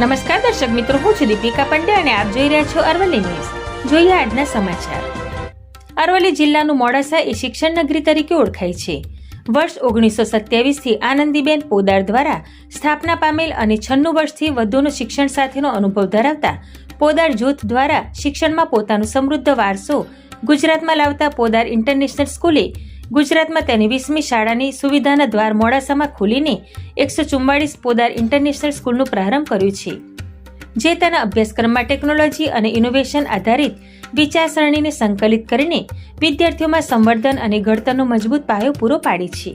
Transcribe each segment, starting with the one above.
નમસ્કાર દર્શક મિત્રો, હું છું દીપિકા પંડે અને આપ જોઈ રહ્યા છો અરવલ્લી ન્યૂઝ. જોઈએ આજના સમાચાર. અરવલ્લી જિલ્લાનું મોડાસા એ શિક્ષણ નગરી તરીકે ઓળખાય છે. વર્ષ ઓગણીસો સત્યાવીસથી આનંદીબેન પોદાર દ્વારા સ્થાપના પામેલ અને છન્નું વર્ષથી વધુનો શિક્ષણ સાથેનો અનુભવ ધરાવતા પોદાર જૂથ દ્વારા શિક્ષણમાં પોતાનો સમૃદ્ધ વારસો ગુજરાતમાં લાવતા પોદાર ઇન્ટરનેશનલ સ્કૂલે ગુજરાતમાં તેની વીસમી શાળાની સુવિધાના દ્વાર મોડાસામાં ખોલીને એકસો ચુમ્માળીસ પોદાર ઇન્ટરનેશનલ સ્કૂલનું પ્રારંભ કર્યું છે. જે તેના અભ્યાસક્રમમાં ટેકનોલોજી અને ઇનોવેશન આધારિત વિચારસરણીને સંકલિત કરીને વિદ્યાર્થીઓમાં સંવર્ધન અને ઘડતરનો મજબૂત પાયો પૂરો પાડે છે.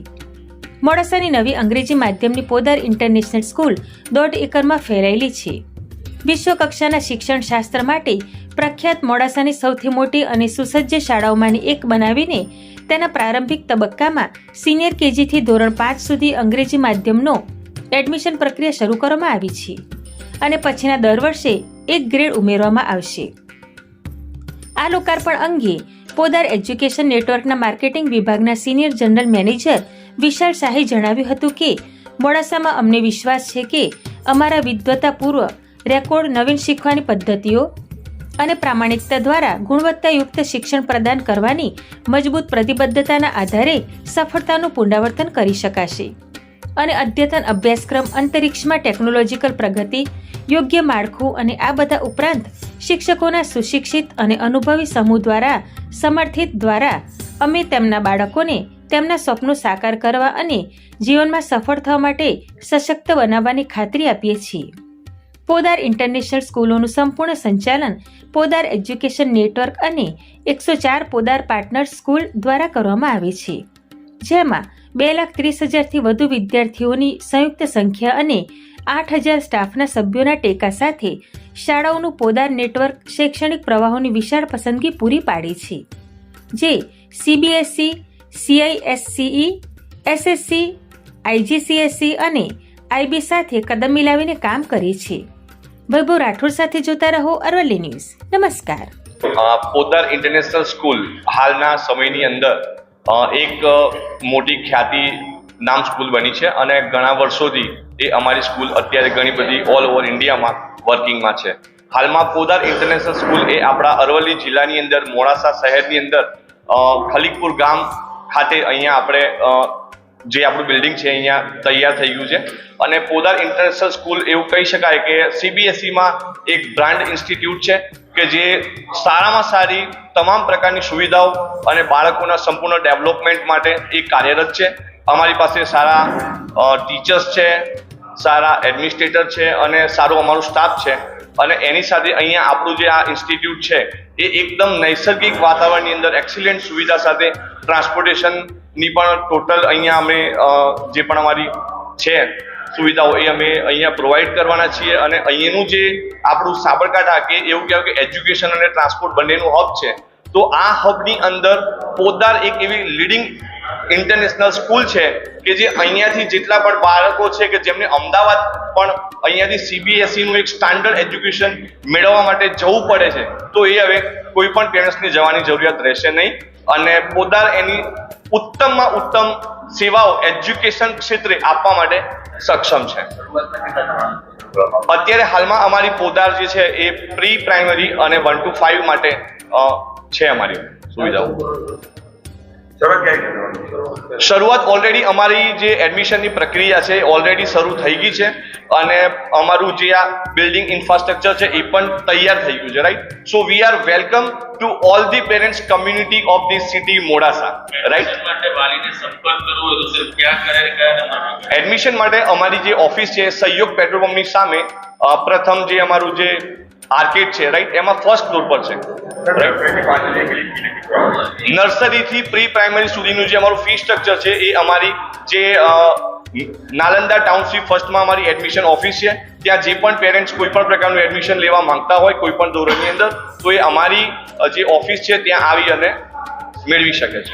મોડાસાની નવી અંગ્રેજી માધ્યમની પોદાર ઇન્ટરનેશનલ સ્કૂલ દોઢ એકરમાં ફેલાયેલી છે. વિશ્વ કક્ષાના શિક્ષણ શાસ્ત્ર માટે પ્રખ્યાત મોડાસાની સૌથી મોટી અને સુસજ્જ શાળાઓમાંની એક બનાવીને તેના પ્રારંભિક તબક્કામાં સિનિયર કેજીથી ધોરણ પાંચ સુધી અંગ્રેજી માધ્યમનો એડમિશન પ્રક્રિયા શરૂ કરવામાં આવી છે અને પછીના દર વર્ષે એક ગ્રેડ ઉમેરવામાં આવશે. આ લોકાર્પણ અંગે પોદાર એજ્યુકેશન નેટવર્કના માર્કેટિંગ વિભાગના સિનિયર જનરલ મેનેજર વિશાલ શાહે જણાવ્યું હતું કે મોડાસામાં અમને વિશ્વાસ છે કે અમારા વિદ્વતાપૂર્વ રેકોર્ડ નવીન શીખવાની પદ્ધતિઓ અને પ્રામાણિકતા દ્વારા ગુણવત્તાયુક્ત શિક્ષણ પ્રદાન કરવાની મજબૂત પ્રતિબદ્ધતાના આધારે સફળતાનું પુનરાવર્તન કરી શકાશે. અને અદ્યતન અભ્યાસક્રમ અંતરિક્ષમાં ટેકનોલોજીકલ પ્રગતિ, યોગ્ય માળખું અને આ બધા ઉપરાંત શિક્ષકોના સુશિક્ષિત અને અનુભવી સમૂહ દ્વારા સમર્થિત દ્વારા અમે તેમના બાળકોને તેમના સ્વપ્નો સાકાર કરવા અને જીવનમાં સફળ થવા માટે સશક્ત બનાવવાની ખાતરી આપીએ છીએ. પોદાર ઇન્ટરનેશનલ સ્કૂલોનું સંપૂર્ણ સંચાલન પોદાર એજ્યુકેશન નેટવર્ક અને એકસો ચાર પોદાર પાર્ટનર સ્કૂલ દ્વારા કરવામાં આવે છે. જેમાં બે લાખ ત્રીસ હજારથી વધુ વિદ્યાર્થીઓની સંયુક્ત સંખ્યા અને આઠ હજાર સ્ટાફના સભ્યોના ટેકા સાથે શાળાઓનું પોદાર નેટવર્ક શૈક્ષણિક પ્રવાહોની વિશાળ પસંદગી પૂરી પાડે છે. જે સીબીએસઈ સીઆઈએસસીઈ એસએસસી આઈજીસીએસસી અને આઈબી સાથે કદમ મિલાવીને કામ કરે છે વૈભવ રાઠોડ સાથે જોતા રહો અરવલ્લી ન્યૂઝ. નમસ્કાર. પોદાર ઇન્ટરનેશનલ સ્કૂલ હાલના સમયની અંદર એક મોટી ખ્યાતિ નામ સ્કૂલ બની છે અને ઘણા વર્ષોથી એ અમારી સ્કૂલ અત્યારે ઘણી બધી ઓલ ઓવર ઇન્ડિયામાં વર્કિંગમાં છે. હાલમાં પોદાર ઇન્ટરનેશનલ સ્કૂલ એ આપણા અરવલ્લી જિલ્લાની અંદર, મોડાસા શહેરની અંદર ખલીકપુર ગામ ખાતે અહીંયા આપણે જે આપણું બિલ્ડિંગ છે અહીંયા તૈયાર થઈ ગયું છે. અને પોદાર ઇન્ટરનેશનલ સ્કૂલ એવું કહી શકાય કે સીબીએસઈમાં એક બ્રાન્ડ ઇન્સ્ટિટ્યૂટ છે કે જે સારામાં સારી તમામ પ્રકારની સુવિધાઓ અને બાળકોના સંપૂર્ણ ડેવલપમેન્ટ માટે એ કાર્યરત છે. અમારી પાસે સારા ટીચર્સ છે, સારા એડમિનિસ્ટ્રેટર છે અને સારો અમારો સ્ટાફ છે. અને એની સાથે અહીંયા આપણું જે આ ઇન્સ્ટિટ્યૂટ છે, એ એકદમ નૈસર્ગિક વાતાવરણની અંદર એક્સિલન્ટ સુવિધા સાથે ટ્રાન્સપોર્ટેશનની પણ ટોટલ અહીંયા અમે જે પણ અમારી છે સુવિધાઓ એ અમે અહીંયા પ્રોવાઈડ કરવાના છીએ અને અહીંયાનું જે આપણું સાબરકાંઠા કે એવું કહેવાય કે એજ્યુકેશન અને ટ્રાન્સપોર્ટ બંનેનું હબ છે તો આ હબની અંદર પોદાર એક એવી લીડિંગ ઇન્ટરનેશનલ સ્કૂલ છે કે જે અહીંયાથી જેટલા પણ બાળકો છે કે જેમને અમદાવાદ પણ અહીંયાથી સીબીએસઈનું એક સ્ટાન્ડર્ડ એજ્યુકેશન મેળવવા માટે જવું પડે છે, તો એ હવે કોઈ પણ પેરેન્ટ્સને જવાની જરૂરિયાત રહેશે નહીં. અને પોદાર એની ઉત્તમમાં ઉત્તમ સેવાઓ એજ્યુકેશન ક્ષેત્રે આપવા માટે સક્ષમ છે. અત્યારે હાલમાં અમારી પોદાર જે છે એ પ્રી પ્રાઇમરી અને વન ટુ ફાઇવ માટે છે અમારી સુવિધાઓ. શરૂઆત ઓલરેડી અમારી જે એડમિશનની પ્રક્રિયા છે ઓલરેડી શરૂ થઈ ગઈ છે અને અમારું જે આ બિલ્ડિંગ ઇન્ફ્રાસ્ટ્રક્ચર છે એ પણ તૈયાર થઈ ગયું છે right so we are welcome to all the parents community of the city Modasa right admission માટે અમારી જે ઓફિસ છે સહયોગ પેટ્રોલ પંપની સામે પ્રથમ જે અમારું જે આર્કેડ છે રાઈટ એમાં ફર્સ્ટ ફ્લોર પર છે? નર્સરીથી પ્રી પ્રાઇમરી સુધીનું જે અમારું ફી સ્ટ્રક્ચર છે, એ અમારી જે નાલંદા ટાઉનશીપ ફર્સ્ટમાં અમારી એડમિશન ઓફિસ છે. ત્યાં જે પણ પેરેન્ટ્સ કોઈ પણ પ્રકારનું એડમિશન લેવા માંગતા હોય, કોઈ પણ ધોરણની અંદર, તો એ અમારી જે ઓફિસ છે, ત્યાં આવી અને મેળવી શકે છે.